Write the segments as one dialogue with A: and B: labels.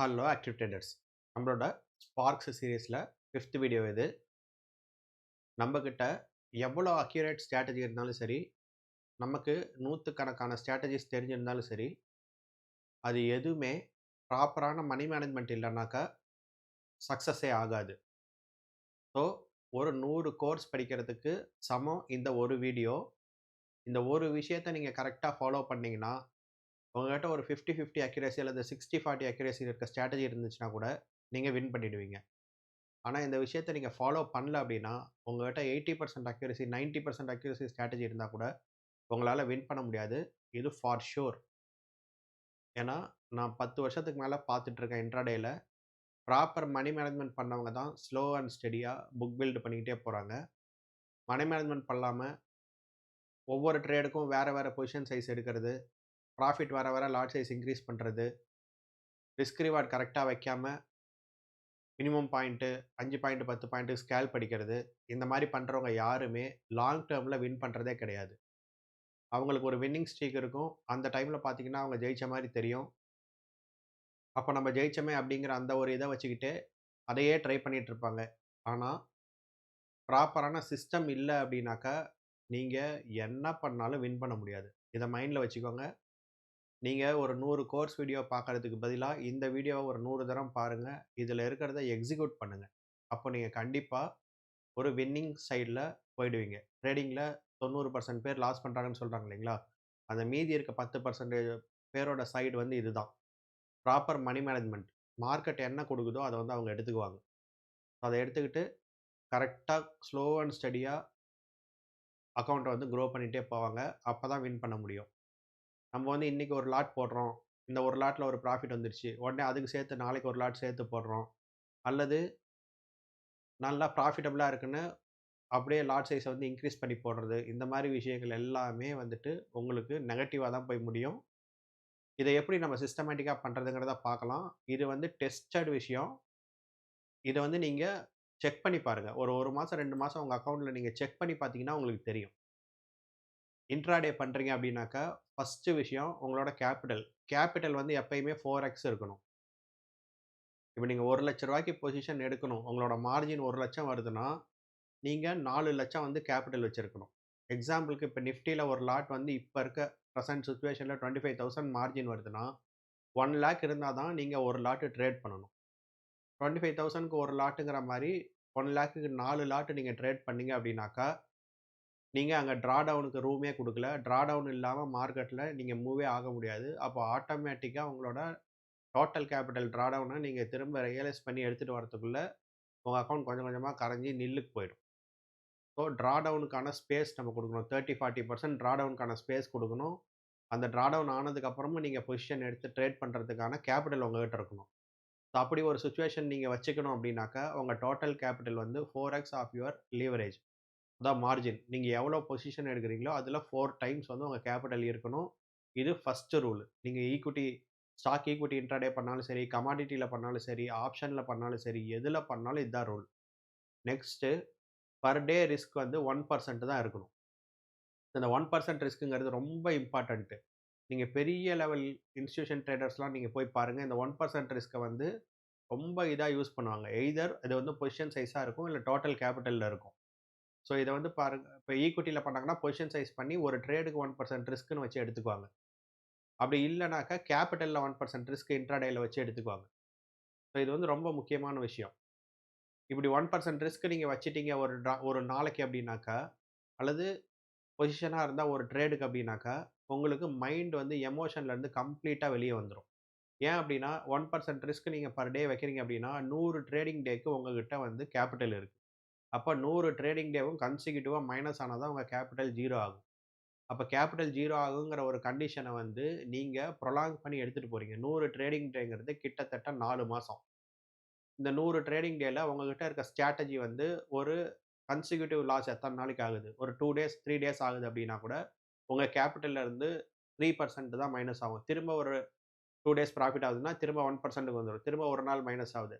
A: Hello active traders நம்மளோட Sparks சீரீஸில் fifth video இது நம்மக்கிட்ட எவ்வளோ அக்யூரேட் ஸ்ட்ராட்டஜி இருந்தாலும் சரி நமக்கு நூற்றுக்கணக்கான ஸ்ட்ராட்டஜிஸ் தெரிஞ்சிருந்தாலும் சரி அது எதுவுமே ப்ராப்பரான மணி மேனேஜ்மெண்ட் இல்லைனாக்கா சக்ஸஸே ஆகாது. ஸோ ஒரு நூறு கோர்ஸ் படிக்கிறதுக்கு சமம் இந்த ஒரு வீடியோ இந்த ஒரு விஷயத்தை நீங்கள் கரெக்டாக ஃபாலோ பண்ணிங்கன்னா உங்கள்கிட்ட ஒரு ஃபிஃப்டி ஃபிஃப்டி அக்யூரேசி அல்லது சிக்ஸ்டி ஃபார்ட்டி அக்யூரேசி இருக்க ஸ்ட்ராட்டஜி இருந்துச்சுன்னா கூட நீங்கள் வின் பண்ணிடுவீங்க. ஆனால் இந்த விஷயத்தை நீங்கள் ஃபாலோ பண்ணல அப்படின்னா உங்கள்கிட்ட eighty percent accuracy ninety percent accuracy strategy இருந்தால் கூட உங்களால் வின் பண்ண முடியாது. இது ஃபார் ஷூர் ஏன்னா நான் பத்து வருஷத்துக்கு மேலே பார்த்துட்ருக்கேன் இன்ட்ராடேயில் ப்ராப்பர் மணி மேனேஜ்மெண்ட் பண்ணவங்க தான் ஸ்லோ அண்ட் ஸ்டெடியாக புக் பில்டு பண்ணிக்கிட்டே போகிறாங்க மணி மேனேஜ்மெண்ட் பண்ணாமல் ஒவ்வொரு ட்ரேடுக்கும் வேறு வேறு பொசிஷன் சைஸ் எடுக்கிறது. ப்ராஃபிட் வர வர லாட் சைஸ் இன்க்ரீஸ் பண்ணுறது ரிஸ்க் ரிவார்ட் கரெக்டாக வைக்காமல் மினிமம் பாயிண்ட்டு அஞ்சு பாயிண்ட் பத்து பாயிண்ட்டு ஸ்கேல் படிக்கிறது. இந்த மாதிரி பண்ணுறவங்க யாருமே லாங் டேர்மில் வின் பண்ணுறதே கிடையாது. அவங்களுக்கு ஒரு வின்னிங் ஸ்ட்ரீக் இருக்கும். அந்த டைமில் பார்த்தீங்கன்னா அவங்க ஜெயித்த மாதிரி தெரியும். அப்போ நம்ம ஜெயிச்சோமே அப்படிங்கிற அந்த ஒரு இதை வச்சுக்கிட்டு அதையே ட்ரை பண்ணிகிட்டு இருப்பாங்க. ஆனால் ப்ராப்பரான சிஸ்டம் இல்லை அப்படின்னாக்கா நீங்கள் என்ன பண்ணாலும் வின் பண்ண முடியாது. இதை மைண்டில் வச்சுக்கோங்க. நீங்கள் ஒரு நூறு கோர்ஸ் வீடியோ பார்க்கறதுக்கு பதிலாக இந்த வீடியோவை ஒரு நூறு தரம் பாருங்கள் இதில் இருக்கிறத எக்ஸிக்யூட் பண்ணுங்கள் அப்போ நீங்கள் கண்டிப்பாக ஒரு வின்னிங் சைடில் போயிடுவீங்க. ட்ரேடிங்கில் தொண்ணூறு பர்சன்ட் பேர் லாஸ் பண்ணுறாங்கன்னு சொல்கிறாங்க இல்லைங்களா? அந்த மீதி இருக்க பத்து பர்சன்டேஜ் பேரோட சைடு வந்து இதுதான். ப்ராப்பர் மணி மேனேஜ்மெண்ட் மார்க்கெட் என்ன கொடுக்குதோ அதை வந்து அவங்க எடுத்துக்குவாங்க. அதை எடுத்துக்கிட்டு கரெக்டாக ஸ்லோ அண்ட் ஸ்டடியாக அக்கௌண்ட்டை வந்து க்ரோ பண்ணிகிட்டே போவாங்க. அப்போ தான் வின் பண்ண முடியும். நம்ம வந்து இன்றைக்கி ஒரு லாட் போடுறோம். இந்த ஒரு லாட்டில் ஒரு ப்ராஃபிட் வந்துருச்சு. உடனே அதுக்கு சேர்த்து நாளைக்கு ஒரு லாட் சேர்த்து போடுறோம். அல்லது நல்லா ப்ராஃபிட்டபுளாக இருக்குன்னு அப்படியே லாட் சைஸை வந்து இன்க்ரீஸ் பண்ணி போடுறது. இந்த மாதிரி விஷயங்கள் எல்லாமே வந்துட்டு உங்களுக்கு நெகட்டிவாக தான் போய் முடியும். இதை எப்படி நம்ம சிஸ்டமேட்டிக்காக பண்ணுறதுங்கிறத பார்க்கலாம். இது வந்து டெஸ்டட் விஷயம். இதை வந்து நீங்கள் செக் பண்ணி பாருங்கள் ஒரு ஒரு மாதம் ரெண்டு மாதம் உங்கள் அக்கௌண்ட்டில் நீங்கள் செக் பண்ணி பார்த்தீங்கன்னா உங்களுக்கு தெரியும். இன்ட்ராடே பண்ணுறீங்க அப்படின்னாக்கா ஃபஸ்ட்டு விஷயம் உங்களோட கேபிட்டல் கேபிட்டல் வந்து எப்பயுமே ஃபோர் எக்ஸ் இருக்கணும். இப்போ நீங்கள் ஒரு லட்ச ரூபாய்க்கு பொசிஷன் எடுக்கணும். உங்களோட மார்ஜின் ஒரு லட்சம் வருதுன்னா நீங்கள் நாலு லட்சம் வந்து கேபிட்டல் வச்சுருக்கணும். எக்ஸாம்பிளுக்கு இப்போ நிஃப்டியில் ஒரு லாட் வந்து இப்போ இருக்க ப்ரெசன்ட் சுச்சுவேஷனில் டுவெண்ட்டி ஃபைவ் தௌசண்ட் மார்ஜின் வருதுன்னா ஒன் லேக் இருந்தால் தான் நீங்கள் ஒரு லாட்டு ட்ரேட் பண்ணணும். டுவெண்ட்டி ஃபைவ் தௌசண்ட்க்கு ஒரு லாட்டுங்கிற மாதிரி ஒன் லேக்குக்கு நாலு லாட்டு நீங்கள் ட்ரேட் பண்ணீங்க அப்படின்னாக்கா நீங்கள் அங்கே ட்ரா டவுனுக்கு ரூமே கொடுக்கல. ட்ரா டவுன் இல்லாமல் மார்க்கெட்டில் நீங்கள் மூவே ஆக முடியாது. அப்போ ஆட்டோமேட்டிக்காக உங்களோட டோட்டல் கேபிட்டல் ட்ரா டவுனை நீங்கள் திரும்ப ரியலைஸ் பண்ணி எடுத்துகிட்டு வரத்துக்குள்ளே உங்கள் அக்கௌண்ட் கொஞ்சம் கொஞ்சமாக கரைஞ்சி நில்லுக்கு போயிடும். ஸோ ட்ரா டவுனுக்கான ஸ்பேஸ் நம்ம கொடுக்கணும். தேர்ட்டி ஃபார்ட்டி பர்சன்ட் ட்ரா டவுனுக்கான ஸ்பேஸ் கொடுக்கணும். அந்த ட்ரா டவுன் ஆனதுக்கப்புறமும் நீங்கள் பொசிஷன் எடுத்து ட்ரேட் பண்ணுறதுக்கான கேபிட்டல் உங்கள்கிட்ட இருக்கணும். ஸோ அப்படி ஒரு சுச்சுவேஷன் நீங்கள் வச்சுக்கணும் அப்படின்னாக்கா உங்கள் டோட்டல் கேபிட்டல் வந்து four X of your leverage அதான் மார்ஜின் நீங்கள் எவ்வளோ பொசிஷன் எடுக்கிறீங்களோ அதில் ஃபோர் டைம்ஸ் வந்து உங்கள் கேபிட்டல் இருக்கணும். இது ஃபஸ்ட்டு ரூல் நீங்கள் ஈக்குவிட்டி ஸ்டாக் ஈக்குவிட்டி இன்ட்ராடே பண்ணாலும் சரி கமாடிட்டியில் பண்ணாலும் சரி ஆப்ஷனில் பண்ணாலும் சரி எதில் பண்ணாலும் இதுதான் rule next per day risk வந்து ஒன் பர்சன்ட் தான் இருக்கணும். இந்த ஒன் பர்சன்ட் ரிஸ்க்குங்கிறது ரொம்ப இம்பார்ட்டண்ட்டு நீங்கள் பெரிய லெவல் இன்ஸ்டியூஷன் ட்ரேடர்ஸ்லாம் நீங்கள் போய் பாருங்கள் இந்த ஒன் பர்சன்ட் ரிஸ்க்கை வந்து ரொம்ப இதாக யூஸ் பண்ணுவாங்க. எய்தர் இது வந்து பொசிஷன் சைஸாக இருக்கும் இல்லை டோட்டல் கேபிட்டலில் இருக்கும். ஸோ இதை வந்து பாருங்க இப்போ ஈக்குவிட்டியில் e பண்ணாங்கன்னா பொசிஷன் சைஸ் பண்ணி ஒரு ட்ரேடுக்கு ஒன் பர்சன்ட் ரிஸ்க்குன்னு வச்சு எடுத்துக்குவாங்க அப்படி இல்லைனாக்கா கேபிட்டலில் ஒன் பர்சன்ட் ரிஸ்க் இன்ட்ராடேயில் வச்சு எடுத்துக்குவாங்க. ஸோ இது வந்து ரொம்ப முக்கியமான விஷயம். இப்படி ஒன் பர்சன்ட் ரிஸ்க் நீங்கள் வச்சுட்டீங்க ஒரு ஒரு நாளைக்கு அப்படின்னாக்கா, அல்லது பொசிஷனாக இருந்தால் ஒரு ட்ரேடுக்கு அப்படின்னாக்கா, உங்களுக்கு மைண்ட் வந்து எமோஷன்லேருந்து கம்ப்ளீட்டாக வெளியே வந்துடும் ஏன் அப்படின்னா ஒன் பர்சன்ட் ரிஸ்க் நீங்கள் பர் டே வைக்கிறீங்க அப்படின்னா, நூறு ட்ரேடிங் டேக்கு உங்ககிட்ட வந்து கேப்பிட்டல் இருக்குது அப்போ நூறு ட்ரேடிங் டேவும் கன்சிக்யூட்டிவாக மைனஸ் ஆனா தான் உங்கள் கேபிட்டல் ஜீரோ ஆகும். அப்போ கேப்பிட்டல் ஜீரோ ஆகுங்கிற ஒரு கண்டிஷனை வந்து நீங்கள் ப்ரொலாங் பண்ணி எடுத்துகிட்டு போகிறீங்க நூறு ட்ரேடிங் டேங்கிறது கிட்டத்தட்ட நாலு மாதம் இந்த நூறு ட்ரேடிங் டேயில் உங்ககிட்ட இருக்க ஸ்ட்ராட்டஜி வந்து ஒரு கன்சிக்யூட்டிவ் லாஸ் எத்தனை நாளைக்கு ஆகுது? ஒரு டூ டேஸ், த்ரீ டேஸ் ஆகுது அப்படின்னா கூட, உங்கள் கேபிட்டல்லேருந்து த்ரீ பர்சன்ட் தான் மைனஸ் ஆகும். திரும்ப ஒரு டூ டேஸ் ப்ராஃபிட் ஆகுதுன்னா, திரும்ப ஒன் பர்சன்ட்டுக்கு வந்துடும் திரும்ப ஒரு நாள் மைனஸ் ஆகுது.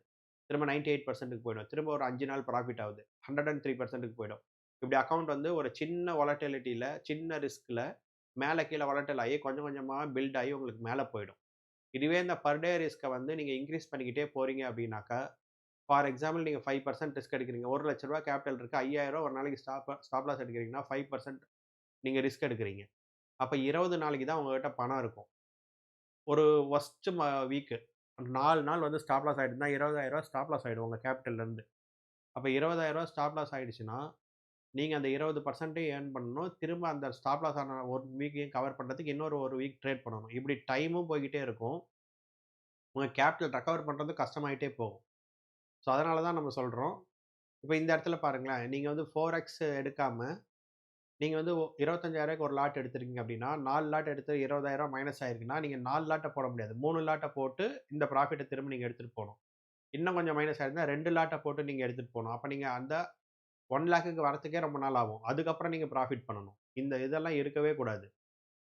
A: திரும்ப நைன்டி எயிட் பர்சன்ட்டுக்கு போயிடும். திரும்ப ஒரு அஞ்சு நாள் ப்ராஃபிட் ஆகுது. ஹண்ட்ரட் அண்ட் த்ரீ பர்சன்ட்டுக்கு போயிடும். இப்படி அக்கௌண்ட் வந்து ஒரு சின்ன வாலட்டிலிட்டியில் சின்ன ரிஸ்கில் மேலே கீழே வாலட்டல் ஆகி கொஞ்சம் கொஞ்சமாக பில்ட் ஆகி உங்களுக்கு மேலே போயிடும். இதுவே இந்த பர் டே ரிஸ்க்கை வந்து நீங்கள் இன்க்ரீஸ் பண்ணிக்கிட்டே போகிறீங்க அப்படின்னாக்கா, ஃபார் எக்ஸாம்பிள் நீங்கள் ஃபைவ் பர்சன்ட் ரிஸ்க் எடுக்கிறீங்க. ஒரு லட்ச ரூபா கேபிட்டல் இருக்குது ஐயாயிரம் ஒரு நாளைக்கு ஸ்டாப் ஸ்டாப் லாஸ் எடுக்கிறீங்கன்னா, ஃபைவ் பர்சன்ட் நீங்கள் ரிஸ்க் எடுக்கிறீங்க. அப்போ இருபது நாளைக்கு தான் உங்கள்கிட்ட பணம் இருக்கும். ஒரு வொர்ஸ்ட் ம நாலு நாள் வந்து ஸ்டாப் லாஸ் ஆயிடுச்சுன்னா, ரூ. 20,000 ஸ்டாப் லாஸ் ஆயிடும் உங்க கேப்பிட்டல்ல இருந்து. அப்ப ரூ. 20,000 ஸ்டாப் லாஸ் ஆகிடுச்சுன்னா நீங்கள் அந்த 20% ஏர்ன் பண்ணணும். திரும்ப அந்த ஸ்டாப் லாஸ் ஆன ஒரு வீக்கையும் கவர் பண்ணுறதுக்கு இன்னொரு ஒரு வீக் ட்ரேட் பண்ணணும். இப்படி டைமும் போய்கிட்டே இருக்கும். உங்கள் கேபிட்டல் ரெக்கவர் பண்ணுறது கஷ்டமாயிட்டே போகும். ஸோ அதனால தான் நம்ம சொல்கிறோம் இப்போ இந்த இடத்துல பாருங்களேன், நீங்கள் வந்து ஃபோர் எக்ஸ் எடுக்காமல் நீங்கள் வந்து இருபத்தஞ்சாயிரூவாய்க்கு ஒரு லாட் எடுத்திருக்கீங்க அப்படின்னா, நாலு லாட் எடுத்து 20,000 மைனஸ் ஆயிருக்குன்னா, நீங்கள் நாலு லாட்டை போட முடியாது. மூணு லாட்டை போட்டு இந்த ப்ராஃபிட்டை திரும்ப நீங்கள் எடுத்துகிட்டு போகணும் இன்னும் கொஞ்சம் மைனஸ் ஆயிருந்தா ரெண்டு லாட்டை போட்டு நீங்கள் எடுத்துகிட்டு போகணும் அப்போ நீங்கள் அந்த ஒன் லேக்குக்கு வரத்துக்கே ரொம்ப நாள் ஆகும். அதுக்கப்புறம் நீங்கள் ப்ராஃபிட் பண்ணணும். இந்த இதெல்லாம் இருக்கவே கூடாது.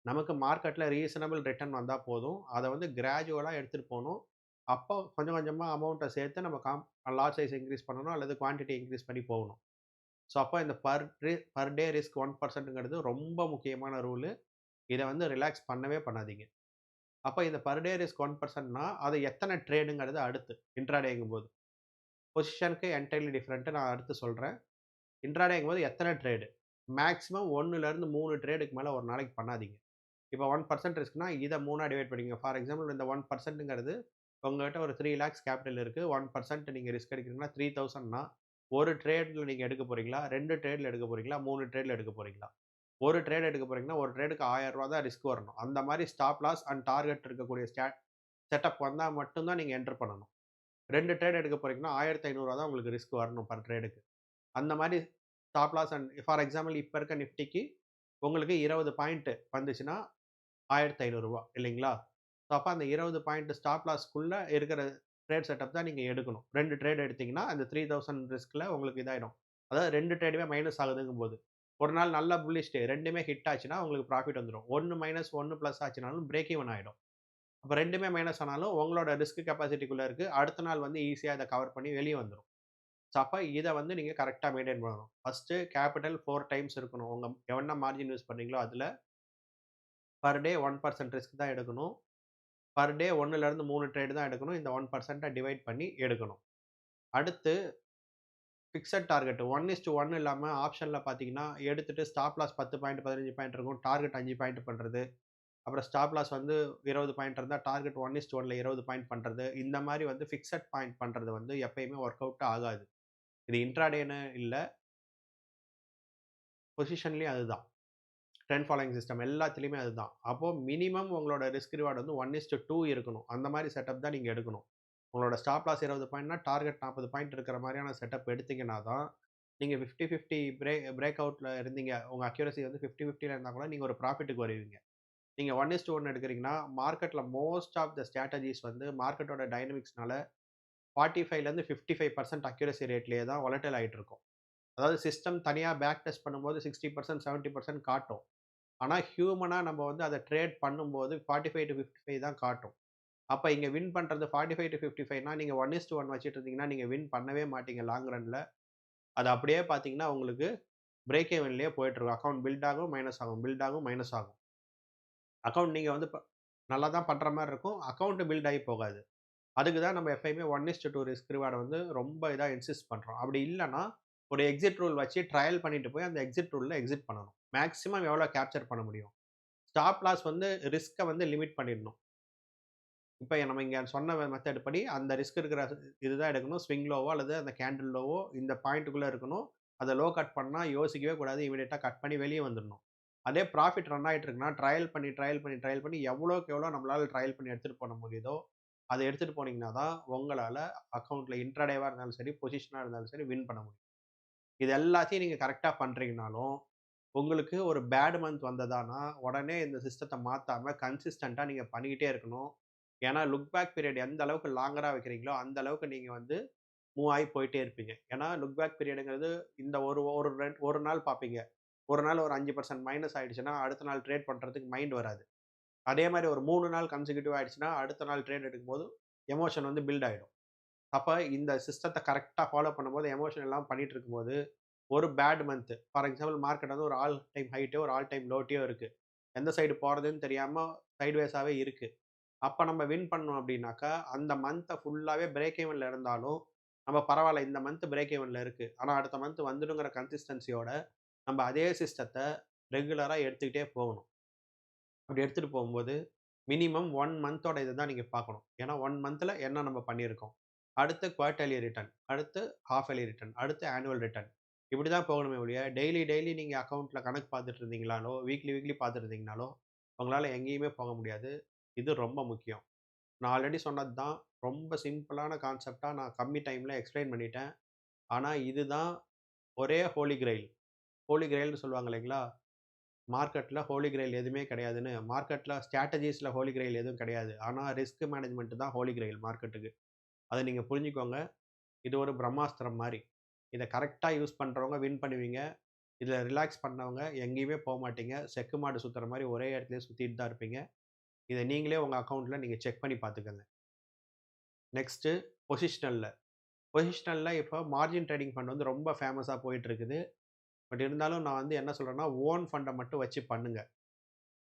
A: நமக்கு மார்க்கெட்டில் ரீசனபிள் ரிட்டர்ன் வந்தால் போதும். அதை வந்து கிராஜுவலாக எடுத்துகிட்டு போகணும் அப்போ கொஞ்சம் கொஞ்சமாக அமௌண்ட்டை சேர்த்து நம்ம காம் லாட் சைஸ் இன்க்ரீஸ் பண்ணணும் அல்லது குவான்டிட்டி இன்க்ரீஸ் பண்ணி போகணும். ஸோ அப்போ இந்த per per day risk one பர்சன்ட்டுங்கிறது ரொம்ப முக்கியமான ரூலு. இதை வந்து ரிலாக்ஸ் பண்ணவே பண்ணாதீங்க. அப்போ இந்த பர் டே ரிஸ்க் ஒன் பர்சன்ட்னா அது எத்தனை ட்ரேடுங்கிறது அடுத்து இன்ட்ராடேங்கும்போது. பொசிஷனுக்கு என்டையர்லி டிஃப்ரெண்ட்டு நான் அடுத்து சொல்கிறேன் இன்ட்ராடேங்கும் போது எத்தனை ட்ரேடு? மேக்ஸிமம் 1லேருந்து 3 ட்ரேடுக்கு மேலே ஒரு நாளைக்கு பண்ணாதீங்க. இப்போ ஒன் பர்சன்ட் ரிஸ்க்னா இதை மூணாக டிவைட் பண்ணிங்க ஃபார் எக்ஸாம்பிள் இந்த ஒன் பர்சன்ட்டுங்கிறது உங்கள்கிட்ட ஒரு த்ரீ லேக்ஸ் கேபிட்டல் இருக்குது ஒன் பர்சன்ட் நீங்கள் ரிஸ்க் எடுக்கிறீங்கன்னா 3000ன்னா, ஒரு ட்ரேட்ல நீங்க எடுக்க போறீங்களா? ரெண்டு ட்ரேட்ல எடுக்க போறீங்களா? மூணு ட்ரேட்ல எடுக்க போறீங்களா? ஒரு ட்ரேட் எடுக்க போறீங்கன்னா, ஒரு ட்ரேடுக்கு ஆயிரம் ரூபா தான் ரிஸ்க் வரணும். அந்த மாதிரி ஸ்டாப் லாஸ் அண்ட் டார்கெட் இருக்கக்கூடிய ஸ்டாட் செட்டப் வந்தால் மட்டும்தான் நீங்கள் நீங்க என்டர் பண்ணணும். ரெண்டு ட்ரேட் எடுக்க போறீங்கன்னா, ஆயிரத்தி 1,500 தான் உங்களுக்கு ரிஸ்க் வரணும் பர் ட்ரேடுக்கு. அந்த மாதிரி stop loss and for example இப்போ இருக்க நிஃப்டிக்கு உங்களுக்கு 20 பாயிண்ட் வந்துச்சுன்னா, ஆயிரத்தி ஐநூறுரூவா இல்லைங்களா? ஸோ அப்போ அந்த 20 பாயிண்ட் ஸ்டாப் லாஸ்க்குள்ளே இருக்கிற ட்ரேட் செட்டப் தான் நீங்கள் எடுக்கணும். ரெண்டு ட்ரேட் எடுத்தீங்கன்னா, அந்த த்ரீ தௌசண்ட் ரிஸ்கில் உங்களுக்கு இதாகிடும் அதாவது ரெண்டு ட்ரேடுமே மைனஸ் ஆகுதுங்கும் போது ஒரு நாள் நல்ல புல்லிஷ் டே 2மே ஹிட் ஆச்சுன்னா, உங்களுக்கு ப்ராஃபிட் வந்துடும் ஒன்று மைனஸ் ஒன்று ப்ளஸ் ஆச்சுனாலும் பிரேக் ஈவன் ஆகிடும் அப்போ ரெண்டுமே மைனஸ் ஆனாலும் உங்களோட ரிஸ்க் கெப்பாசிட்டிக்குள்ளே இருக்குது அடுத்த நாள் வந்து ஈஸியாக இதை கவர் பண்ணி வெளியே வந்துடும் ஸோ அப்போ இதை வந்து நீங்கள் கரெக்டாக மெயின்டைன் பண்ணணும். ஃபஸ்ட்டு கேப்பிட்டல் ஃபோர் டைம்ஸ் இருக்கணும். உங்கள் என்ன மார்ஜின் யூஸ் பண்ணுறீங்களோ அதில் per day one percent risk தான் எடுக்கணும். பர் டே ஒன்றுலேருந்து மூணு ட்ரேடு தான் எடுக்கணும். இந்த ஒன் பர்சண்ட்டை டிவைட் பண்ணி எடுக்கணும். அடுத்து ஃபிக்ஸட் டார்கெட் 1:1 இல்லாம ஆப்ஷன்ல பார்த்தீங்கன்னா, எடுத்துகிட்டு ஸ்டாப் லாஸ் 10 பாயிண்ட் 15 பாயிண்ட் இருக்கும். டார்கெட் அஞ்சு பாயிண்ட் பண்ணுறது அப்புறம் ஸ்டாப் லாஸ் வந்து 20 பாயிண்ட் இருந்தால் டார்கெட் 1:1ல 20 பாயிண்ட் பண்ணுறது இந்த மாதிரி வந்து ஃபிக்ஸட் பாயிண்ட் பண்ணுறது வந்து எப்பயுமே ஒர்க் அவுட் ஆகாது. இது இன்ட்ராடேன்னு இல்லை பொசிஷன்லேயும் அதுதான். ட்ரெண்ட் ஃபாலோயிங் சிஸ்டம் எல்லாத்துலேயுமே அதுதான். அப்போது மினிமம் உங்களோட ரிஸ்க் ரிவார்டு வந்து 1:2 இருக்கணும். அந்த மாதிரி செட்டப் தான் நீங்கள் எடுக்கணும். உங்களோட ஸ்டாப் லாஸ் 20 பாயிண்ட்னா, டார்கெட் 40 பாயிண்ட் இருக்கிற மாதிரியான செட்டப் எடுத்தீங்கன்னா தான், நீங்கள் ஃபிஃப்டி ஃபிஃப்டி பிரேக் பிரேக் அவுட்டில் இருந்தீங்க. உங்கள் அக்யூரசி வந்து ஃபிஃப்டி ஃபிஃப்டியில் இருந்தால் கூட நீங்கள் ஒரு ப்ராஃபிட்டுக்கு வருவீங்க. நீங்கள் ஒன் இஸ்ட் ஒன் எடுக்கிறீங்கன்னா, மார்க்கெட்டில் மோஸ்ட் ஆஃப் த ஸ்ட்ராட்டஜிஸ் வந்து மார்க்கெட்டோட டைனமிக்ஸ்னால 45லேருந்து 55% அக்யூரசி ரேட்லேயே தான் வாலடைல் ஆயிட்டு இருக்கும். அதாவது சிஸ்டம் தனியாக பேக் டெஸ்ட் பண்ணும்போது 60%, 70% காட்டும். ஆனால் ஹியூமனாக நம்ம வந்து அதை ட்ரேட் பண்ணும்போது 45-55 தான் காட்டும். அப்போ இங்கே வின் பண்ணுறது ஃபார்ட்டி ஃபைவ் டூ பண்றது 45-55னா நீங்க 1:1 வச்சுட்டு இருந்தீங்கன்னா, நீங்கள் வின் பண்ணவே மாட்டீங்க லாங் ரனில் அது அப்படியே பார்த்தீங்கன்னா, உங்களுக்கு பிரேக் ஈவன்லயே போயிட்டுருக்கும் அக்கௌண்ட் பில்ட் ஆகும், மைனஸ் ஆகும். பில்ட் ஆகும், மைனஸ் ஆகும். அக்கௌண்ட் நீங்கள் வந்து ப நல்லா தான் பண்ணுற மாதிரி இருக்கும். அக்கௌண்ட்டு பில்ட் ஆகி போகாது. அதுக்கு தான் நம்ம எப்பயுமே 1:2 ரிஸ்க் ரிவார்டை வந்து ரொம்ப இதாக இன்சிஸ்ட் பண்ணுறோம் அப்படி இல்லைன்னா ஒரு எக்ஸிட் ரூல் வச்சு ட்ரையல் பண்ணிட்டு போய் அந்த எக்ஸிட் ரூலில் எக்ஸிட் பண்ணணும். மேக்ஸிமம் எவ்வளோ கேப்சர் பண்ண முடியும்? ஸ்டாப் லாஸ் வந்து ரிஸ்க்கை வந்து லிமிட் பண்ணிடணும். இப்போ நம்ம இங்கே சொன்ன மெத்தட் படி அந்த ரிஸ்க் இருக்கிற இதுதான் எடுக்கணும். ஸ்விங் லோவோ அல்லது அந்த கேண்டில் லோவோ இந்த பாயிண்ட்டுக்குள்ளே இருக்கணும். அதை லோ கட் பண்ணால் யோசிக்கவே கூடாது. இமீடியட்டாக கட் பண்ணி வெளியே வந்துடணும். அதே ப்ராஃபிட் ரன் ஆகிட்டு இருக்குன்னா ட்ரையல் பண்ணி ட்ரையல் பண்ணி ட்ரையல் பண்ணி எவ்வளோக்கு எவ்வளோ நம்மளால் ட்ரையல் பண்ணி எடுத்துகிட்டு போன முடியுதோ அதை எடுத்துகிட்டு போனீங்கன்னா தான் உங்களால் அக்கௌண்ட்டில் இன்ட்ராடேவாக இருந்தாலும் சரி பொசிஷனாக இருந்தாலும் சரி வின் பண்ண முடியும். இது எல்லாத்தையும் நீங்கள் கரெக்டாக பண்ணுறீங்கனாலும் உங்களுக்கு ஒரு பேட் மந்த் வந்ததானா உடனே இந்த சிஸ்டத்தை மாற்றாமல் கன்சிஸ்டண்ட்டாக நீங்கள் பண்ணிக்கிட்டே இருக்கணும். ஏன்னா லுக் பேக் பீரியட் எந்த அளவுக்கு லாங்கராக வைக்கிறீங்களோ அந்த அளவுக்கு நீங்கள் வந்து மூவ் ஆகி போயிட்டே இருப்பீங்க. ஏன்னா லுக் பேக் பீரியடுங்கிறது இந்த ஒரு ஒரு ரெண்டு ஒரு நாள் பார்ப்பீங்க ஒரு நாள் ஒரு அஞ்சு பர்சன்ட் மைனஸ் ஆகிடுச்சுன்னா அடுத்த நாள் ட்ரேட் பண்ணுறதுக்கு மைண்ட் வராது. அதே மாதிரி ஒரு மூணு நாள் கன்சிக்யூட்டிவ் ஆகிடுச்சுன்னா அடுத்த நாள் ட்ரேட் எடுக்கும்போது எமோஷன் வந்து பில்ட் ஆகிடும் அப்போ இந்த சிஸ்டத்தை கரெக்டாக ஃபாலோ பண்ணும்போது எமோஷன் எல்லாம் பண்ணிகிட்டு இருக்கும்போது ஒரு bad month for example market வந்து ஒரு ஆல் டைம் ஹைட்டோ ஒரு ஆல் டைம் லோட்டியோ இருக்குது எந்த சைடு போகிறதுன்னு தெரியாமல் சைட்வேஸாகவே இருக்குது அப்போ நம்ம வின் பண்ணோம் அப்படின்னாக்கா அந்த மந்த்தை ஃபுல்லாகவே பிரேக் ஈவனில் இருந்தாலும் நம்ம பரவாயில்ல இந்த மந்த் பிரேக் ஈவனில் இருக்குது ஆனால் அடுத்த மந்த் வந்துடுங்கிற கன்சிஸ்டன்சியோட நம்ம அதே சிஸ்டத்தை ரெகுலராக எடுத்துக்கிட்டே போகணும். அப்படி எடுத்துகிட்டு போகும்போது மினிமம் ஒன் மந்தோட இதை தான் நீங்கள் பார்க்கணும். ஏன்னா ஒன் மந்தில் என்ன நம்ம பண்ணியிருக்கோம்? அடுத்து குவார்டர்லி ரிட்டர்ன் அடுத்து ஹாஃப் இயர்லி ரிட்டர்ன் அடுத்து ஆனுவல் ரிட்டர்ன் இப்படி தான் போகணுமே ஒழிய டெய்லி டெய்லி நீங்கள் அக்கௌண்ட்டில் கணக்கு பார்த்துட்டு இருந்தீங்களாலோ வீக்லி வீக்லி பார்த்துட்டு இருந்தீங்கனாலோ உங்களால் எங்கேயுமே போக முடியாது. இது ரொம்ப முக்கியம். நான் ஆல்ரெடி சொன்னது தான். ரொம்ப சிம்பிளான கான்செப்டாக நான் கம்மி டைமில் எக்ஸ்பிளைன் பண்ணிட்டேன். ஆனால் இதுதான் ஒரே ஹோலி கிரெயில் ஹோலி கிரெயில்னு சொல்லுவாங்க இல்லைங்களா? மார்க்கெட்டில் ஹோலி கிரெயில் எதுவுமே கிடையாதுன்னு. மார்க்கெட்டில் ஸ்ட்ராட்டஜிஸில் ஹோலி கிரெயில் எதுவும் கிடையாது. ஆனால் ரிஸ்க் மேனேஜ்மெண்ட்டு தான் ஹோலி கிரெயில் மார்க்கெட்டுக்கு அதை நீங்கள் புரிஞ்சுக்கோங்க. இது ஒரு பிரம்மாஸ்திரம் மாதிரி. இதை கரெக்டாக யூஸ் பண்ணுறவங்க வின் பண்ணுவீங்க. இதில் ரிலாக்ஸ் பண்ணவங்க எங்கேயுமே போக மாட்டீங்க. செக்கு மாடு சுற்றுற மாதிரி ஒரே இடத்துலேயே சுற்றிட்டு தான் இருப்பீங்க. இதை நீங்களே உங்கள் அக்கௌண்ட்டில் நீங்கள் செக் பண்ணி பார்த்துக்கோங்க. நெக்ஸ்ட்டு பொசிஷ்னலில். பொசிஷ்னலில் இப்போ மார்ஜின் ட்ரேடிங் ஃபண்ட் வந்து ரொம்ப ஃபேமஸாக போயிட்டுருக்குது. பட் இருந்தாலும் நான் வந்து என்ன சொல்கிறேன்னா ஓன் ஃபண்டை மட்டும் வச்சு பண்ணுங்கள்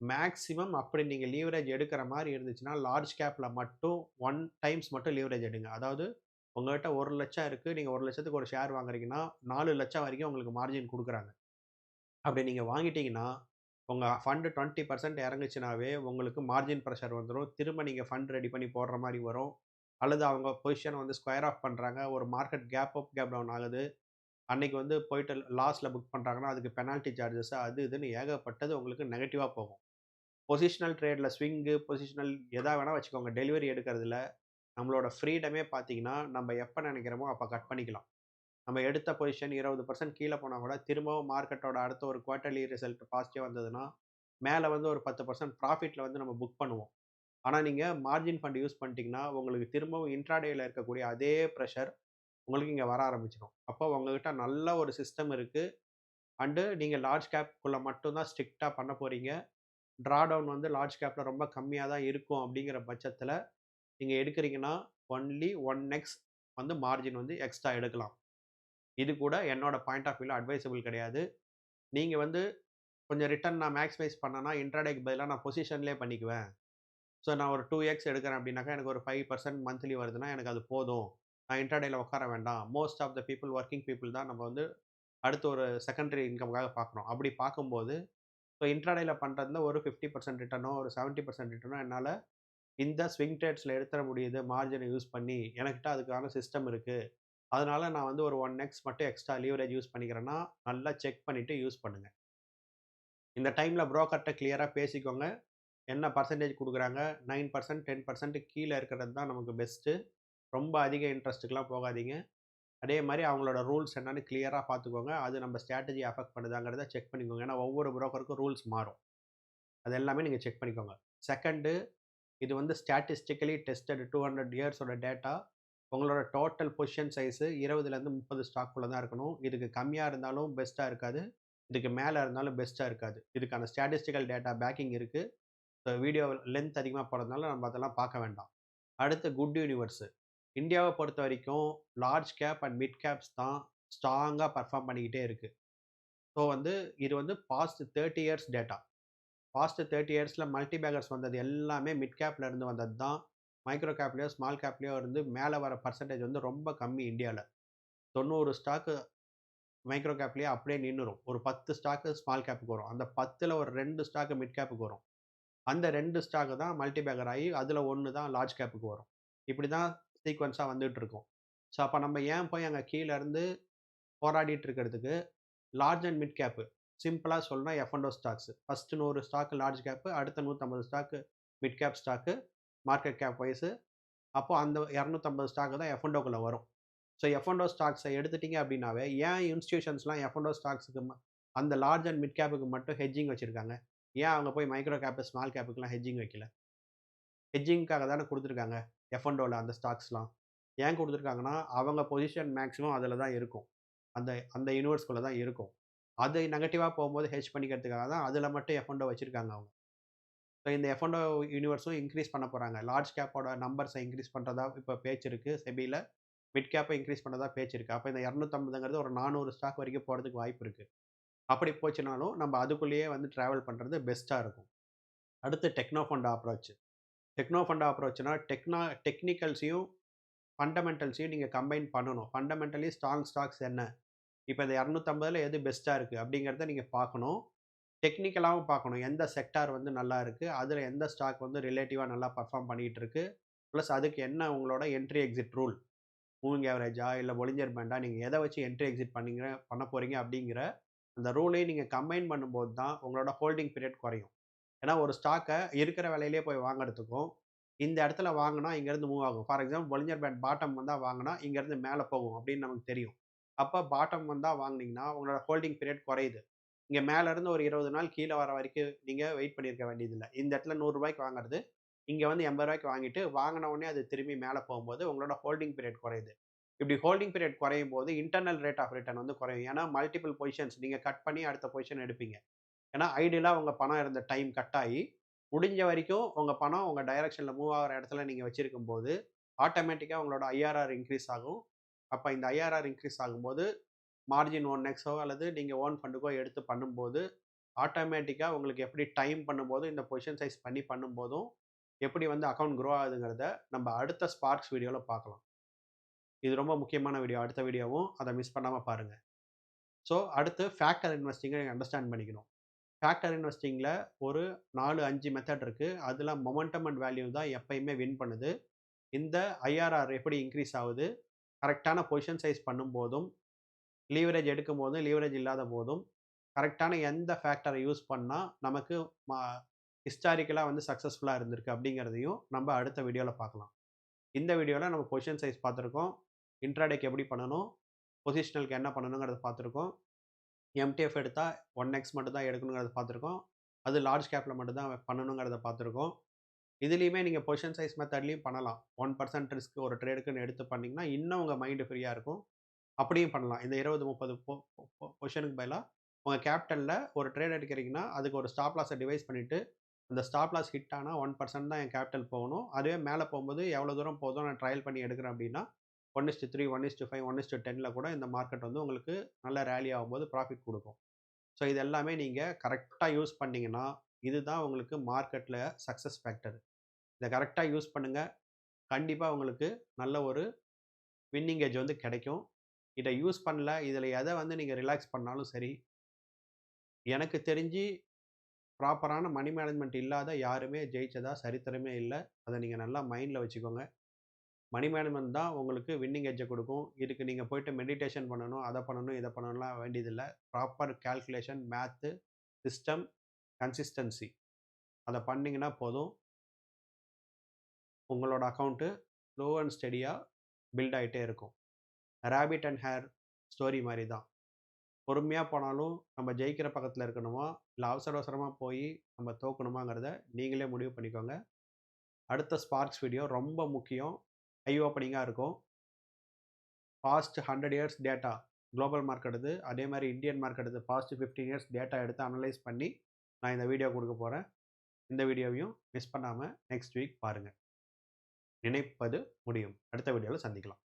A: மேக்ஸிமம் அப்படி நீங்கள் லீவரேஜ் எடுக்கிற மாதிரி இருந்துச்சுன்னா லார்ஜ் கேப்பில் மட்டும் ஒன் டைம்ஸ் மட்டும் லீவரேஜ் எடுங்க. அதாவது உங்கள்கிட்ட ஒரு லட்சம் இருக்குது நீங்கள் ஒரு லட்சத்துக்கு ஒரு ஷேர் வாங்குறீங்கன்னா நாலு லட்சம் வரைக்கும் உங்களுக்கு மார்ஜின் கொடுக்குறாங்க. அப்படி நீங்கள் வாங்கிட்டீங்கன்னா உங்கள் ஃபண்டு டுவெண்ட்டி பர்சன்ட் இறங்குச்சுனாவே உங்களுக்கு மார்ஜின் ப்ரெஷர் வந்துடும் திரும்ப நீங்கள் ஃபண்ட் ரெடி பண்ணி போடுற மாதிரி வரும். அல்லது அவங்க பொசிஷன் வந்து ஸ்கொயர் ஆஃப் பண்ணுறாங்க ஒரு market gap up gap down ஆகுது. அன்றைக்கி வந்து போயிட்டு லாஸில் புக் பண்ணுறாங்கன்னா அதுக்கு பெனால்ட்டி சார்ஜஸ் அது இதுன்னு ஏகப்பட்டது உங்களுக்கு நெகட்டிவாக போகும். பொசிஷனல் ட்ரேடில் ஸ்விங்கு பொசிஷனல் எதாக வேணால் வச்சுக்கோங்க. டெலிவரி எடுக்கிறதுல நம்மளோட ஃப்ரீடமே பார்த்தீங்கன்னா நம்ம எப்போ நினைக்கிறோமோ அப்போ கட் பண்ணிக்கலாம். நம்ம எடுத்த பொசிஷன் இருபது பர்சன்ட் கீழே போனால் கூட திரும்பவும் மார்க்கெட்டோட அடுத்த ஒரு குவார்ட்டர்லி ரிசல்ட் பாசிட்டிவ் வந்ததுன்னா மேலே வந்து ஒரு பத்து பர்சன்ட் ப்ராஃபிட்டில் வந்து நம்ம புக் பண்ணுவோம். ஆனால் நீங்கள் மார்ஜின் ஃபண்ட் யூஸ் பண்ணிட்டீங்கன்னா உங்களுக்கு திரும்பவும் இன்ட்ராடேயில் இருக்கக்கூடிய அதே ப்ரெஷர் உங்களுக்கு இங்கே வர ஆரம்பிச்சிடும். அப்போ உங்ககிட்ட நல்ல ஒரு சிஸ்டம் இருக்குது அண்டு நீங்கள் லார்ஜ் கேப்குள்ளே மட்டும்தான் ஸ்ட்ரிக்டாக பண்ண போகிறீங்க ட்ரா டவுன் வந்து லார்ஜ் கேப்பில் ரொம்ப கம்மியாக தான் இருக்கும் அப்படிங்கிற பட்சத்தில் நீங்கள் எடுக்கிறீங்கன்னா ஒன்லி ஒன் எக்ஸ் வந்து மார்ஜின் வந்து எக்ஸ்ட்ரா எடுக்கலாம். இது கூட என்னோட பாயிண்ட் ஆஃப் வியூவில் அட்வைசபிள் கிடையாது. நீங்கள் வந்து கொஞ்சம் ரிட்டர்ன் நான் மேக்ஸிமைஸ் பண்ணேன்னா இன்ட்ராடேக்கு பதிலாக நான் பொசிஷன்லேயே பண்ணிக்குவேன். ஸோ நான் ஒரு டூ எக்ஸ் எடுக்கிறேன் அப்படின்னாக்கா எனக்கு ஒரு ஃபைவ் பர்சன்ட் மந்த்லி வருதுன்னா எனக்கு அது போதும். நான் இன்ட்ராடேயில் உட்கார வேண்டாம். Most of the people working people தான் நம்ம வந்து அடுத்து ஒரு செகண்டரி இன்கம்காக பார்க்குறோம் அப்படி பார்க்கும்போது ஸோ இன்ட்ராடேயில் பண்ணுறதுல ஒரு ஃபிஃப்டி பர்சன்ட் ரிட்டர்னோ ஒரு செவன்ட்டி பர்சன்ட் ரிட்டர்னோ என்னால் இந்த ஸ்விங் ட்ரேட்ஸில் எடுத்துட முடியுது மார்ஜினை யூஸ் பண்ணி எனக்கிட்ட அதுக்கான சிஸ்டம் இருக்குது அதனால் நான் வந்து ஒரு ஒன் எக்ஸ் மட்டும் எக்ஸ்ட்ரா லீவரேஜ் யூஸ் பண்ணிக்கிறேன்னா நல்லா செக் பண்ணிவிட்டு யூஸ் பண்ணுங்கள் இந்த டைமில் ப்ரோக்கர்கிட்ட கிளியராக பேசிக்கோங்க. என்ன பர்சன்டேஜ் கொடுக்குறாங்க? நைன் பர்சன்ட் டென் பர்சன்ட் கீழே இருக்கிறது தான் நமக்கு பெஸ்ட்டு ரொம்ப அதிக இன்ட்ரெஸ்ட்டுக்கெலாம் போகாதீங்க. அதே மாதிரி அவங்களோட ரூல்ஸ் என்னென்னு கிளியராக பார்த்துக்கோங்க. அது நம்ம ஸ்ட்ராட்டஜி அஃபெக்ட் பண்ணுதாங்கிறத செக் பண்ணிக்கோங்க. ஏன்னா ஒவ்வொரு ப்ரோக்கருக்கும் ரூல்ஸ் மாறும். அது எல்லாமே நீங்கள் செக் பண்ணிக்கோங்க. செகண்டு இது வந்து ஸ்டாட்டிஸ்டிக்கலி டெஸ்டட் டூ ஹண்ட்ரட் இயர்ஸோட டேட்டா உங்களோட டோட்டல் பொசிஷன் சைஸு இருபதுலேருந்து முப்பது ஸ்டாக்குள்ளே தான் இருக்கணும். இதுக்கு கம்மியாக இருந்தாலும் பெஸ்ட்டாக இருக்காது. இதுக்கு மேலே இருந்தாலும் பெஸ்ட்டாக இருக்காது. இதுக்கான ஸ்டாட்டிஸ்டிக்கல் டேட்டா பேக்கிங் இருக்குது ஸோ வீடியோ லென்த் அதிகமாக போகிறதுனால நம்ம அதெல்லாம் பார்க்க வேண்டாம். அடுத்து குட் யூனிவர்ஸு இந்தியாவை பொறுத்த வரைக்கும் large cap and mid caps தான் ஸ்ட்ராங்காக பர்ஃபார்ம் பண்ணிக்கிட்டே இருக்குது ஸோ வந்து இது வந்து past thirty years data past thirty இயர்ஸில் மல்டி பேக்கர்ஸ் வந்தது எல்லாமே மிட் கேப்பில் இருந்து வந்தது தான். மைக்ரோ கேப்லேயோ ஸ்மால் கேப்லேயோ இருந்து மேலே வர பர்சன்டேஜ் வந்து ரொம்ப கம்மி இந்தியாவில் தொண்ணூறு ஸ்டாக்கு மைக்ரோ கேப்லேயே அப்படியே நின்றுரும் ஒரு பத்து ஸ்டாக்கு ஸ்மால் கேப்புக்கு வரும். அந்த பத்தில் ஒரு ரெண்டு ஸ்டாக்கு மிட் கேப்புக்கு வரும். அந்த ரெண்டு ஸ்டாக்கு தான் மல்டி பேக்கர் ஆகி அதில் ஒன்று தான் லார்ஜ் கேப்புக்கு வரும். இப்படி தான் சீக்வன்ஸாக வந்துகிட்டு இருக்கும். ஸோ, அப்போ நம்ம ஏன் போய் அங்கே கீழேருந்து போராடிட்டு இருக்கிறதுக்கு, லார்ஜ் அண்ட் மிட் சிம்பிளாக சொல்லணும் F எஃப்&ஓ stocks. First 100 stock large cap அடுத்த நூற்றம்பது stock mid cap stock market cap wise அப்போது அந்த இரநூத்தம்பது ஸ்டாக்கு தான் எஃப்&ஓக்குள்ள வரும். ஸோ, எஃப்&ஓ ஸ்டாக்ஸை எடுத்துட்டிங்க அப்படின்னாவே, ஏன் இன்ஸ்டியூஷன்ஸ்லாம் எஃப்&ஓ ஸ்டாக்ஸ்க்கு அந்த லார்ஜ் அண்ட் மிட் கேப்புக்கு மட்டும் ஹெஜ்ஜிங் வச்சிருக்காங்க? ஏன் அவங்க போய் மைக்ரோ கேப்பு ஸ்மால் கேப்புக்குலாம் ஹெஜ்ஜிங் வைக்கல? ஹெஜ்ஜிங்க்காக தானே கொடுத்துருக்காங்க எஃப்&ஓல அந்த ஸ்டாக்ஸ்லாம். ஏன் கொடுத்துருக்காங்கன்னா அவங்க பொசிஷன் மேக்ஸிமம் அதில் தான் இருக்கும். அந்த அந்த யூனிவர்ஸ்குள்ளே தான் இருக்கும். அது நெகட்டிவாக போகும்போது ஹெச் பண்ணிக்கிறதுக்காக தான் அதில் மட்டும் எஃப்&ஓ வச்சுருக்காங்க அவங்க. ஸோ, இந்த எஃப்&ஓ யூனிவர்ஸும் இன்க்ரீஸ் பண்ண போகிறாங்க லார்ஜ் கேப்போட நம்பர்ஸை இன்க்ரீஸ் பண்ணுறதா இப்போ பேச்சு இருக்குது செபியில் மிட் கேப்பை இன்க்ரீஸ் பண்ணதா பேச்சு இருக்குது அப்போ இந்த 250ங்கிறது ஒரு 400 ஸ்டாக் வரைக்கும் போகிறதுக்கு வாய்ப்பு இருக்குது அப்படி போச்சுனாலும், நம்ம அதுக்குள்ளேயே வந்து ட்ராவல் பண்ணுறது பெஸ்ட்டாக இருக்கும். அடுத்து techno fund approach. Techno fund அப்ரோச்னா டெக்னா டெக்னிக்கல்ஸையும், ஃபண்டமெண்டல்ஸையும் நீங்கள் கம்பைன் பண்ணணும். ஃபண்டமெண்டலி ஸ்ட்ராங் ஸ்டாக்ஸ் என்ன? இப்போ இந்த 250ல எது பெஸ்ட்டாக இருக்குது அப்படிங்கிறத நீங்கள் பார்க்கணும். டெக்னிக்கலாகவும் பார்க்கணும். எந்த செக்டார் வந்து நல்லா இருக்குது அதில் எந்த ஸ்டாக் வந்து ரிலேட்டிவாக நல்லா பர்ஃபார்ம் பண்ணிட்டு இருக்கு? அதுக்கு என்ன உங்களோட என்ட்ரி, எக்ஸிட் ரூல்? மூவிங் ஆவரேஜா? இல்லை ஒளிஞ்சர் பேண்டா? நீங்கள் எதை வச்சு என்ட்ரி, எக்ஸிட் பண்ணீங்க பண்ண போகிறீங்க அப்படிங்கிற அந்த ரூலையும் நீங்கள் கம்பைன் பண்ணும்போது தான் உங்களோட ஹோல்டிங் பீரியட் குறையும். ஏன்னா ஒரு ஸ்டாக்கை இருக்கிற விலையிலேயே போய் வாங்குறதுக்கும், இந்த இடத்துல வாங்கினா இங்கேருந்து மூவ் ஆகும். For example Bollinger band bottom வந்தால் வாங்கினா இங்கேருந்து மேலே போகும் அப்படின்னு நமக்கு தெரியும். அப்போ பாட்டம் வந்தால் வாங்குனீங்கன்னா, உங்களோட ஹோல்டிங் பீரியட் குறையுது. இங்கே மேலேருந்து ஒரு 20 நாள் கீழே வர வரைக்கும் நீங்கள் வெயிட் பண்ணியிருக்க வேண்டியதில்லை இந்த இடத்துல ரூ. 100க்கு வாங்குறது, இங்கே வந்து எண்பது ரூபாய்க்கு வாங்கிட்டு, வாங்கின உடனே அது திரும்பி மேலே போகும்போது உங்களோட ஹோல்டிங் பீரியட் குறையுது. இப்படி ஹோல்டிங் பீரியட் குறையும்போது இன்டர்னல் ரேட் ஆஃப் ரிட்டர்ன் வந்து குறையும். ஏன்னா மல்டிபிள் பொசிஷன்ஸ் நீங்கள் கட் பண்ணி அடுத்த பொசிஷன் எடுப்பீங்க. ஏன்னா ஐடியலா உங்கள் பணம் இருந்த டைம் கட் ஆகி முடிஞ்ச வரைக்கும் உங்கள் பணம் உங்கள் டைரக்ஷனில் மூவ் ஆகிற இடத்துல நீங்கள் வச்சுருக்கும் போது ஆட்டோமேட்டிக்காக உங்களோட ஐஆர்ஆர் இன்க்ரீஸ் ஆகும். அப்போ இந்த ஐஆர்ஆர் இன்க்ரீஸ் ஆகும்போது, மார்ஜின் ஒன் எக்ஸோ அல்லது நீங்கள் ஓன் ஃபண்டுக்கோ எடுத்து பண்ணும்போது, ஆட்டோமேட்டிக்காக உங்களுக்கு எப்படி டைம் பண்ணும்போது, இந்த பொசிஷன் சைஸ் பண்ணி பண்ணும்போதும், எப்படி வந்து அக்கௌண்ட் குரோ ஆகுதுங்கிறத நம்ம அடுத்த ஸ்பார்க்ஸ் வீடியோவில் பார்க்கலாம். இது ரொம்ப முக்கியமான வீடியோ. அடுத்த வீடியோவும் அதை மிஸ் பண்ணாமல் பாருங்கள் ஸோ, அடுத்து ஃபேக்டர் இன்வெஸ்டிங்கை நீங்கள் அண்டர்ஸ்டாண்ட் பண்ணிக்கணும். ஃபேக்டர் இன்வெஸ்டிங்கில் ஒரு 4, 5 மெத்தட் இருக்குது அதில் மொமெண்டம் அண்ட் வேல்யூ தான் எப்பயுமே வின் பண்ணுது. இந்த ஐஆர்ஆர் எப்படி இன்க்ரீஸ் ஆகுது? கரெக்டான பொசிஷன் சைஸ் பண்ணும்போதும், லீவரேஜ் எடுக்கும் போதும் லீவரேஜ் இல்லாத போதும், கரெக்டான எந்த ஃபேக்டரை யூஸ் பண்ணால் நமக்கு மா ஹிஸ்டாரிக்கலாக வந்து சக்ஸஸ்ஃபுல்லாக இருந்திருக்கு அப்படிங்கிறதையும் நம்ம அடுத்த வீடியோவில் பார்க்கலாம். இந்த வீடியோவில் நம்ம பொசிஷன் சைஸ் பார்த்துருக்கோம். இன்ட்ராடேக்கு எப்படி பண்ணணும்? பொசிஷனலுக்கு என்ன பண்ணணுங்கிறத பார்த்துருக்கோம். எம்டிஎஃப் எடுத்தால் ஒன் எக்ஸ் மட்டும் தான் எடுக்கணுங்கிறத பார்த்துருக்கோம். அது லார்ஜ் கேப்பில் மட்டும் தான் பண்ணணுங்கிறத பார்த்துருக்கோம். இதுலேயுமே நீங்கள் பொசிஷன் சைஸ் மெத்தட்லேயும் பண்ணலாம். ஒன் பர்சன்ட் ரிஸ்க் ஒரு ட்ரேடுக்குன்னு எடுத்து பண்ணிங்கன்னா இன்னும் உங்கள் மைண்டு ஃப்ரீயாக இருக்கும். அப்படியும் பண்ணலாம். இந்த இருபது முப்பது பொசிஷனுக்கு பதிலாக உங்கள் கேபிட்டலில் ஒரு ட்ரேட் எடுக்கிறீங்கன்னா, அதுக்கு ஒரு ஸ்டாப் லாஸை டிவைஸ் பண்ணிவிட்டு அந்த ஸ்டாப் லாஸ் ஹிட் ஆனால் ஒன் பர்சன்ட் தான் என் கேபிட்டல் போகணும். அதுவே மேலே போகும்போது எவ்வளோ தூரம் போதும் நான் ட்ரையல் பண்ணி எடுக்கிறேன் அப்படின்னா, 1:3, 1:5, 1:10ல கூட இந்த மார்க்கெட் வந்து உங்களுக்கு நல்ல ரேலி ஆகும்போது ப்ராஃபிட் கொடுக்கும் ஸோ, இது எல்லாமே நீங்கள் கரெக்டாக யூஸ் பண்ணிங்கன்னா இதுதான் உங்களுக்கு மார்க்கெட்டில் சக்ஸஸ் ஃபேக்டர். இதை கரெக்டாக யூஸ் பண்ணுங்கள் கண்டிப்பாக உங்களுக்கு நல்ல ஒரு வின்னிங் ஏஜ் வந்து கிடைக்கும். இதை யூஸ் பண்ணல, இதில் எதை வந்து நீங்கள் ரிலாக்ஸ் பண்ணாலும் சரி எனக்கு தெரிஞ்சு ப்ராப்பரான மணி மேனேஜ்மெண்ட் இல்லாத யாருமே ஜெயிச்சதா சரித்திரமே இல்லை அதை நீங்கள் நல்லா மைண்டில் வச்சுக்கோங்க. மணி மேனேஜ்மெண்ட் தான் உங்களுக்கு வின்னிங் எட்ஜ கொடுக்கும் இதுக்கு நீங்கள் போயிட்டு மெடிடேஷன் பண்ணணும், அதை பண்ணணும், இதை பண்ணணும்லாம் வேண்டியதில்லை proper calculation, math system, consistency அதை பண்ணிங்கன்னா போதும். உங்களோட அக்கௌண்ட்டு ஸ்லோ அண்ட் ஸ்டெடியாக பில்ட் ஆகிட்டே இருக்கும். ரேபிட் அண்ட் ஹேர் ஸ்டோரி மாதிரி தான். பொறுமையாக போனாலும் நம்ம ஜெயிக்கிற பக்கத்தில் இருக்கணுமா? இல்லை அவசர அவசரமாக போய் நம்ம தோக்கணுமாங்கிறத நீங்களே முடிவு பண்ணிக்கோங்க. அடுத்த ஸ்பார்க்ஸ் வீடியோ ரொம்ப முக்கியம். ஐ ஓப்பனிங்காக இருக்கும். பாஸ்ட் 100 இயர்ஸ் டேட்டா குளோபல் மார்க்கெட்டுது, அதே மாதிரி இந்தியன் மார்க்கெட்டுது பாஸ்ட் 15 இயர்ஸ் டேட்டா எடுத்து அனலைஸ் பண்ணி, நான் இந்த வீடியோ கொடுக்க போகிறேன் இந்த வீடியோவையும் மிஸ் பண்ணாமல் நெக்ஸ்ட் வீக் பாருங்கள் நினைப்பது முடியும். அடுத்த வீடியோவில் சந்திக்கலாம்.